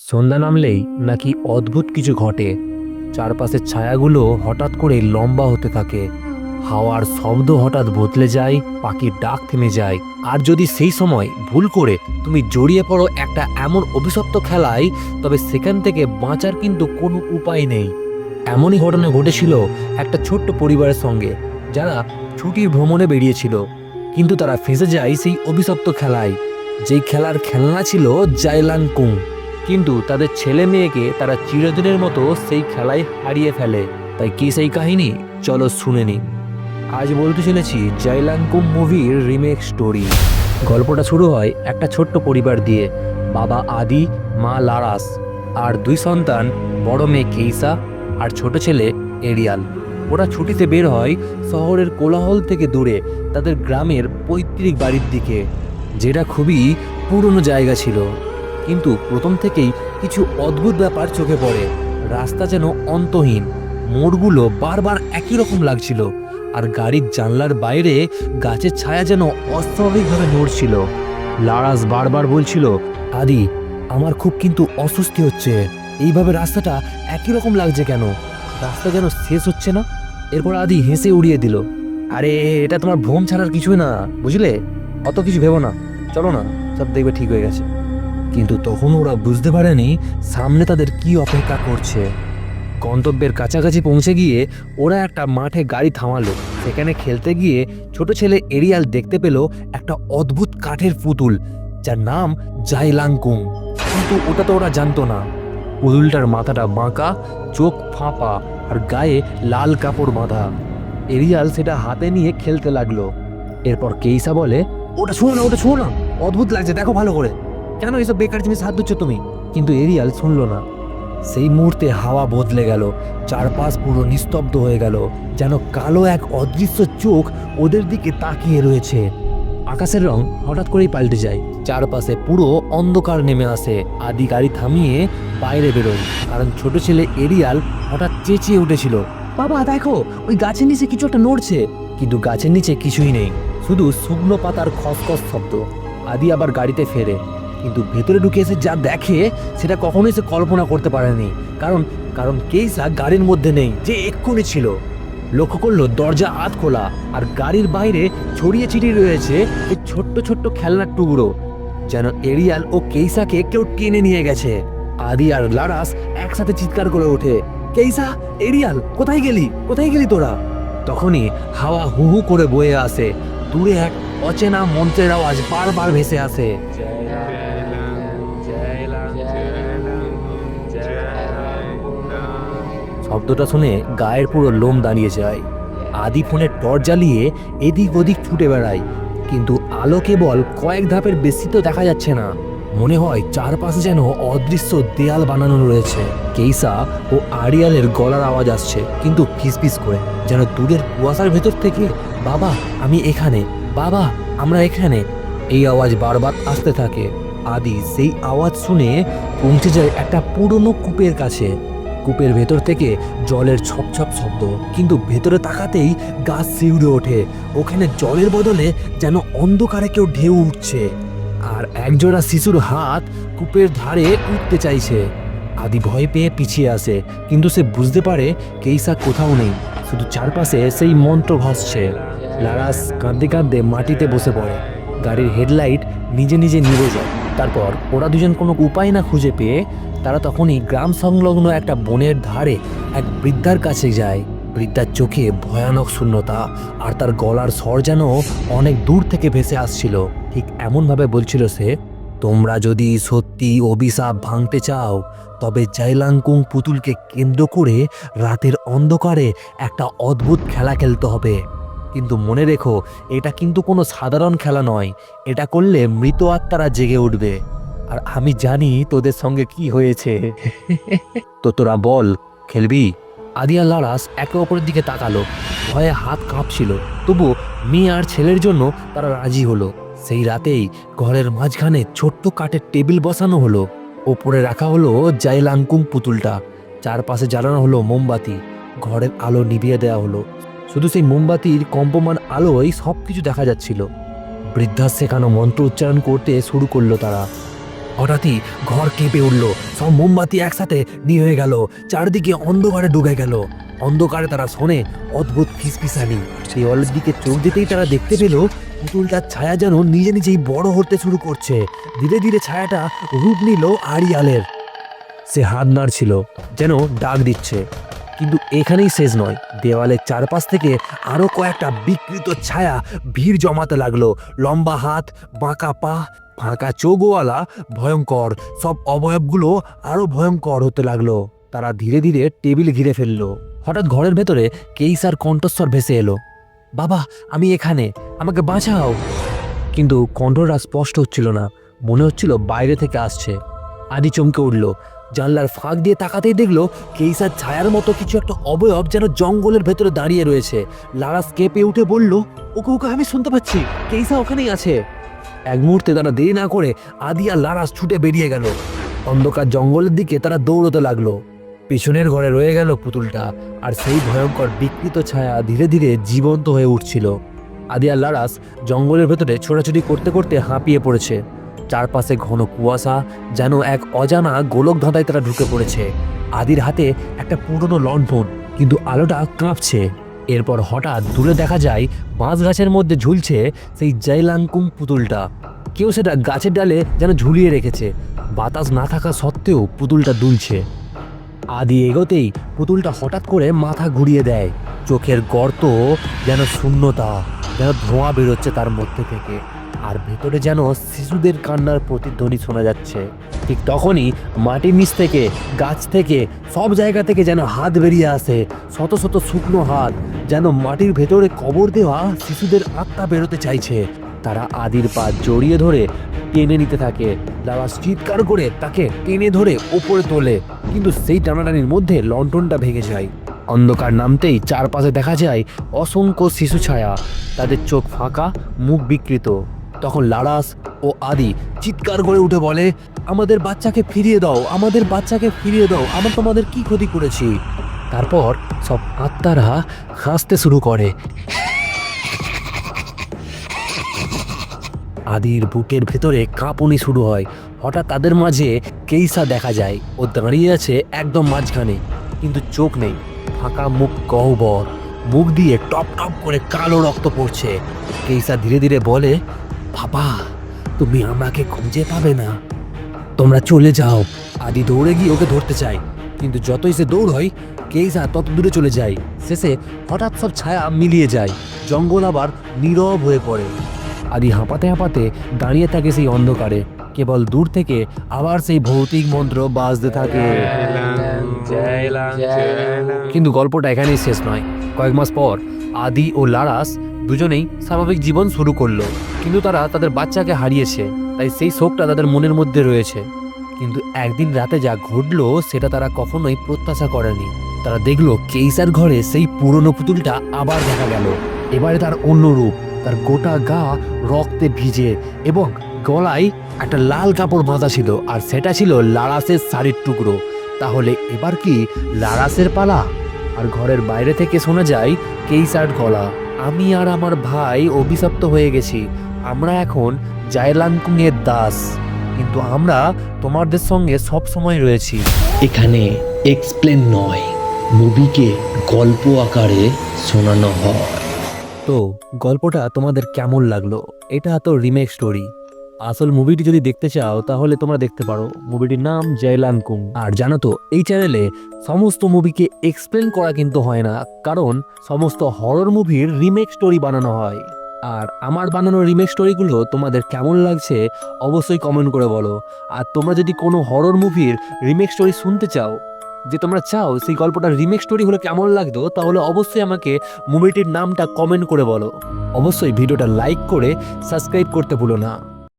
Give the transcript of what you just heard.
সন্ধ্যা নামলেই নাকি অদ্ভুত কিছু ঘটে। চারপাশের ছায়াগুলো হঠাৎ করে লম্বা হতে থাকে। হাওয়ার শব্দ হঠাৎ বদলে যায়, পাখির ডাক থেমে যায়। আর যদি সেই সময় ভুল করে তুমি জড়িয়ে পড়ো একটা এমন অভিশপ্ত খেলায়, তবে সেখান থেকে বাঁচার কিন্তু কোনো উপায় নেই। এমনই ঘটনা ঘটেছিল একটা ছোট্ট পরিবারের সঙ্গে, যারা ছুটির ভ্রমণে বেরিয়েছিল। কিন্তু তারা ফেঁসে যায় সেই অভিশপ্ত খেলায়। যেই খেলার খেলনা ছিল জাইলান কুং কিন্তু তাদের ছেলে মেয়েকে তারা চিরদিনের মতো সেই খেলায় হারিয়ে ফেলে। তাই কি সেই কাহিনী? চলো শুনে নি। আজ বলতে চলেছি জাইলাঙ্কুম মুভির রিমেক স্টোরি। গল্পটা শুরু হয় একটা ছোট্ট পরিবার দিয়ে, বাবা আদি, মা লারাস, আর দুই সন্তান, বড় মেয়ে কেইসা আর ছোট ছেলে এরিয়াল। ওরা ছুটিতে বের হয় শহরের কোলাহল থেকে দূরে তাদের গ্রামের পৈতৃক বাড়ির দিকে, যেটা খুবই পুরনো জায়গা ছিল। কিন্তু প্রথম থেকেই কিছু অদ্ভুত ব্যাপার চোখে পড়ে। রাস্তা যেন অন্তহীন। মোড়গুলো বারবার একই রকম লাগছিল। আর গাড়ির জানলার বাইরে গাছের ছায়া যেন অস্বাভাবিকভাবে নড়ছিল। লারাস বারবার বলছিল, আদি, আমার খুব কিন্তু অস্বস্তি হচ্ছে। এইভাবে রাস্তাটা একই রকম লাগছে কেন? রাস্তা যেন শেষ হচ্ছে না? এরপর আদি হেসে উড়িয়ে দিল, আরে, এটা তোমার ভ্রম ছাড়ার কিছুই না, বুঝলে? অত কিছু ভেবো না। চলো না, সব দেখবে ঠিক হয়ে গেছে। কিন্তু তখন ওরা বুঝতে পারেনি সামনে তাদের কি অপেক্ষা করছে। গন্তব্যের কাছাকাছি পৌঁছে গিয়ে ওরা একটা মাঠে গাড়ি থামালো। সেখানে খেলতে গিয়ে ছোট ছেলে এরিয়াল দেখতে পেল একটা অদ্ভুত কাঠের পুতুল, যার নাম জাইলাংকুং। কিন্তু ওটা তো ওরা জানতো না। পুতুলটার মাথাটা বাঁকা, চোখ ফাঁপা আর গায়ে লাল কাপড় বাঁধা। এরিয়াল সেটা হাতে নিয়ে খেলতে লাগল। এরপর কেইসা বলে, ওটা শুনো না, ওটা শুনো না। অদ্ভুত লাগছে, দেখো ভালো করে। কেন এসব বেকার জিনিস হাত দিচ্ছ তুমি? কিন্তু এরিয়াল শুনলো না। সেই মুহূর্তে হাওয়া বদলে গেল, চারপাশ পুরো নিস্তব্ধ হয়ে গেল, যেন কালো এক অদৃশ্য চোখ ওদের দিকে তাকিয়ে রয়েছে। আকাশের রং হঠাৎ করেই পাল্টে যায়, চারপাশে পুরো অন্ধকার নেমে আসে। আদি গাড়ি থামিয়ে বাইরে বেরোয়, কারণ ছোট ছেলে এরিয়াল হঠাৎ চেঁচিয়ে উঠেছিল। বাবা, দেখো, ওই গাছের নিচে কিছু একটা নড়ছে। কিন্তু গাছের নিচে কিছুই নেই, শুধু শুকনো পাতার খসখস শব্দ। আদি আবার গাড়িতে ফেরে। কিন্তু ভেতরে ঢুকে এসে যা দেখে, সেটা কখনোই সে কল্পনা করতে পারেনি। কারণ কারণ কেইসা গাড়ির মধ্যে নেই, যে এক্ষুনি ছিল। লক্ষ্য করল, দরজা আধ খোলা, আর গাড়ির বাইরে ছড়িয়ে ছিটিয়ে রয়েছে এই ছোট্ট ছোট্ট খেলনার টুকরো, যেন এরিয়াল ও কেইসাকে কেউ টেনে নিয়ে গেছে। আদি আর লারাস একসাথে চিৎকার করে ওঠে, কেইসা, এরিয়াল, কোথায় গেলি? কোথায় গেলি তোরা? তখনই হাওয়া হু হু করে বয়ে আসে। দূরে এক অচেনা মন্ত্রের আওয়াজ বারবার ভেসে আসে। শব্দটা শুনে গায়ের পুরো লোম দাঁড়িয়ে যায়। আদি ফোনের টর্চ জ্বালিয়ে এদিক ওদিক ছুটে বেড়ায়, কিন্তু আলো কেবল কয়েক ধাপের বেশি তো দেখা যাচ্ছে না। মনে হয় চারপাশে যেন অদৃশ্য দেয়াল বানানো রয়েছে। কেইসা ও আরিয়ালের গলার আওয়াজ আসছে, কিন্তু ফিসফিস করে, যেন দূরের কুয়াশার ভেতর থেকে, বাবা, আমি এখানে, বাবা, আমরা এখানে। এই আওয়াজ বারবার আসতে থাকে। আদি সেই আওয়াজ শুনে পৌঁছে যায় একটা পুরনো কূপের কাছে। কূপের ভেতর থেকে জলের ছপছপ শব্দ। কিন্তু ভেতরে তাকাতেই গাছ শিউড়ে ওঠে। ওখানে জলের বদলে যেন অন্ধকারে কেউ ঢেউ উঠছে। আর একজোড়া শিশুর হাত কূপের ধারে উঠতে চাইছে। আদি ভয় পেয়ে পিছিয়ে আসে, কিন্তু সে বুঝতে পারে কেইসা কোথাও নেই। শুধু চারপাশে সেই মন্ত্র ভাসছে। লারাস কাঁদতে কাঁদতে মাটিতে বসে পড়ে। গাড়ির হেডলাইট নিজে নিজে নিভে যায়। তারপর ওরা দুজন কোনো উপায় না খুঁজে পেয়ে তারা তখনই গ্রাম সংলগ্ন একটা বনের ধারে এক বৃদ্ধার কাছে যায়। বৃদ্ধার চোখে ভয়ানক শূন্যতা আর তার গলার স্বর যেন অনেক দূর থেকে ভেসে আসছিল। ঠিক এমনভাবে বলছিল সে, তোমরা যদি সত্যি অভিশাপ ভাঙতে চাও, তবে জাইলাংকুং পুতুলকে কেন্দ্র করে রাতের অন্ধকারে একটা অদ্ভুত খেলা খেলতে হবে। কিন্তু মনে রেখো এটা কিন্তু কোনো সাধারণ খেলা নয়। এটা করলে মৃত আত্মারা জেগে উঠবে। আর আমি জানি তোদের সঙ্গে কি হয়েছে। তো তোরা বল খেলবি? আদিয়া লারাস একে অপরের দিকে তাকালো। ভয়ে হাত কাঁপছিল। তবু মেয়ে আর ছেলের জন্য তারা রাজি হলো। সেই রাতেই ঘরের মাঝখানে ছোট্ট কাঠের টেবিল বসানো হলো। ওপরে রাখা হলো জাইলাংকুং পুতুলটা। চারপাশে জ্বালানো হলো মোমবাতি। ঘরের আলো নিভিয়ে দেওয়া হলো। শুধু সেই মোমবাতির কম্পমান আলোয় সব কিছু দেখা যাচ্ছিল। বৃদ্ধার শেখানো মন্ত্র উচ্চারণ করতে শুরু করল তারা। হঠাৎই ঘর কেঁপে উঠল। সব মোমবাতি একসাথে নিয়ে হয়ে গেল। চারদিকে অন্ধকারে ডুবে গেল। অন্ধকারে তারা শোনে অদ্ভুত ফিসফিসানি। দেওয়ালের দিকে চোখ দিতেই তারা দেখতে পেল, পুতুলটার ছায়া যেন নিজে নিজেই বড় হতে শুরু করছে। ধীরে ধীরে ছায়াটা রূপ নিল আড়িয়ালের। সে হাত নাড়ছিল, যেন ডাক দিচ্ছে। কিন্তু এখানেই শেষ নয়। দেওয়ালের চারপাশ থেকে আরও কয়েকটা বিকৃত ছায়া ভিড় জমাতে লাগল। লম্বা হাত, বাঁকা পা, ফাঁকা চোখওয়ালা ভয়ঙ্কর। সব অবয়বগুলো আরও ভয়ঙ্কর হতে লাগল। তারা ধীরে ধীরে টেবিল ঘিরে ফেলল। হঠাৎ ঘরের ভেতরে কেইসার কণ্ঠস্বর ভেসে এলো। বাবা, আমি এখানে। আমাকে বাঁচাও। কিন্তু কণ্ঠটা স্পষ্ট হচ্ছিল না। মনে হচ্ছিল বাইরে থেকে আসছে। আদি চমকে উঠল। জানলার ফাঁক দিয়ে তাকাতেই দেখল কেইসার ছায়ার মতো কিছু একটা অবয়ব যেন জঙ্গলের ভেতরে দাঁড়িয়ে রয়েছে। লারাস কেঁপে উঠে বলল, ওকে ওকে, আমি শুনতে পাচ্ছি। কেইসা ওখানেই আছে? এক মুহূর্তে তারা দেরি না করে আদি আর লারাস ছুটে বেরিয়ে গেল। অন্ধকার জঙ্গলের দিকে তারা দৌড়তে লাগল। পিছনের ঘরে রয়ে গেল পুতুলটা আর সেই ভয়ঙ্কর বিকৃত ছায়া ধীরে ধীরে জীবন্ত হয়ে উঠছিল। আদি আর লারাস জঙ্গলের ভেতরে ছোটাছুটি করতে করতে হাঁপিয়ে পড়েছে। চারপাশে ঘন কুয়াশা যেন এক অজানা গোলক ধাঁধায় তারা ঢুকে পড়েছে। আদির হাতে একটা পুরনো লণ্ঠন, কিন্তু আলোটা কাঁপছে। এরপর হঠাৎ দূরে দেখা যায় বাঁশ গাছের মধ্যে ঝুলছে সেই জয়লাঙ্কুং পুতুলটা। কেউ সেটা গাছের ডালে যেন ঝুলিয়ে রেখেছে। বাতাস না থাকা সত্ত্বেও পুতুলটা দুলছে। আদি এগোতেই পুতুলটা হঠাৎ করে মাথা ঘুরিয়ে দেয়। চোখের গর্ত যেন শূন্যতা, যেন ধোঁয়া বেরোচ্ছে তার মধ্যে থেকে। আর ভেতরে যেন শিশুদের কান্নার প্রতিধ্বনি শোনা যাচ্ছে। ঠিক তখনই মাটির নিচ থেকে, গাছ থেকে, সব জায়গা থেকে যেন হাত বেরিয়ে আসে, শত শত শুকনো হাত, যেন মাটির ভেতরে কবর দেওয়া শিশুদের আত্মা বেরোতে চাইছে। তারা আদির পা জড়িয়ে ধরে টেনে নিতে থাকে। লালা চিৎকার করে তাকে টেনে ধরে ওপরে তোলে, কিন্তু সেই টানাটানির মধ্যে লন্ঠনটা ভেঙে যায়। অন্ধকার নামতেই চারপাশে দেখা যায় অসংখ্য শিশু ছায়া। তাদের চোখ ফাঁকা, মুখ বিকৃত। তখন লারাস ও আদি চিৎকার করে উঠে বলে, আমাদের বাচ্চাকে ফিরিয়ে দাও, আমাদের বাচ্চাকে ফিরিয়ে দাও, আমরা তোমাদের কি ক্ষতি করেছি? তারপর সব আত্মারা হাসতে শুরু করে। আদির বুকের ভেতরে কাঁপুনি শুরু হয়। হঠাৎ তাদের মাঝে কেইসা দেখা যায় ও দাঁড়িয়ে আছে একদম মাঝখানে। কিন্তু চোখ নেই, ফাঁকা মুখ গহ্বর। মুখ দিয়ে টপ টপ করে কালো রক্ত পড়ছে। কেইসা ধীরে ধীরে বলে বাবা, তুমি আমাকে খুঁজে পাবে না। তোমরা চলে যাও। আদি দৌড়ে গিয়ে ওকে ধরতে চায়। কিন্তু যতই সে দৌড় হয় কেইসা তত দূরে চলে যায়। শেষে হঠাৎ সব ছায়া মিলিয়ে যায়। জঙ্গল আবার নীরব হয়ে পড়ে। আদি হাঁপাতে হাঁপাতে দাঁড়িয়ে থাকে সেই অন্ধকারে। কেবল দূর থেকে আবার সেই ভৌতিক মন্ত্র বাজতে থাকে। কিন্তু গল্পটা এখানেই শেষ নয়। কয়েক মাস পর আদি ও লারাস দুজনেই স্বাভাবিক জীবন শুরু করল। কিন্তু তারা তাদের বাচ্চাকে হারিয়েছে, তাই সেই শোকটা তাদের মনের মধ্যে রয়েছে। কিন্তু একদিন রাতে যা ঘটলো, সেটা তারা কখনোই প্রত্যাশা করেনি। তারা দেখল কেইসার ঘরে সেই পুরনো পুতুলটা আবার দেখা গেল। এবারে তার অন্য রূপ, তার গোটা গা রক্তে ভিজে এবং গলায় একটা লাল কাপড় বাঁধা ছিল, আর সেটা ছিল লারাসের শাড়ির টুকরো। তাহলে এবার কি লারাসের পালা? আর ঘরের বাইরে থেকে শোনা যায় কেইসার গলা। আমি আর আমার ভাই অভিশপ্ত হয়ে গেছি। আমরা এখন জায়লাংকুং এর দাস। কিন্তু আমরা তোমাদের সঙ্গে সব সময় রয়েছি। এখানে এক্সপ্লেন নয় মুভিকে গল্প আকারে শোনানো হয়। তো গল্পটা তোমাদের কেমন লাগল? এটা তো রিমেক স্টোরি আসল মুভিটি যদি দেখতে চাও, তাহলে তোমরা দেখতে পারো মুভিটির নাম জয়লান কুং আর জানো তো, এই চ্যানেলে সমস্ত মুভিকে এক্সপ্লেন করা কিন্তু হয় না, কারণ সমস্ত হরর মুভির রিমেক স্টোরি বানানো হয়। আর আমার বানানো রিমেক স্টোরিগুলো তোমাদের কেমন লাগছে, অবশ্যই কমেন্ট করে বলো। আর তোমরা যদি কোনো হরর মুভির রিমেক স্টোরি শুনতে চাও, যে তোমরা চাও সেই গল্পটার রিমেক স্টোরি হলে কেমন লাগতো, তাহলে অবশ্যই আমাকে মুভিটির নামটা কমেন্ট করে বলো। অবশ্যই ভিডিওটা লাইক করে সাবস্ক্রাইব করতে ভুলো না।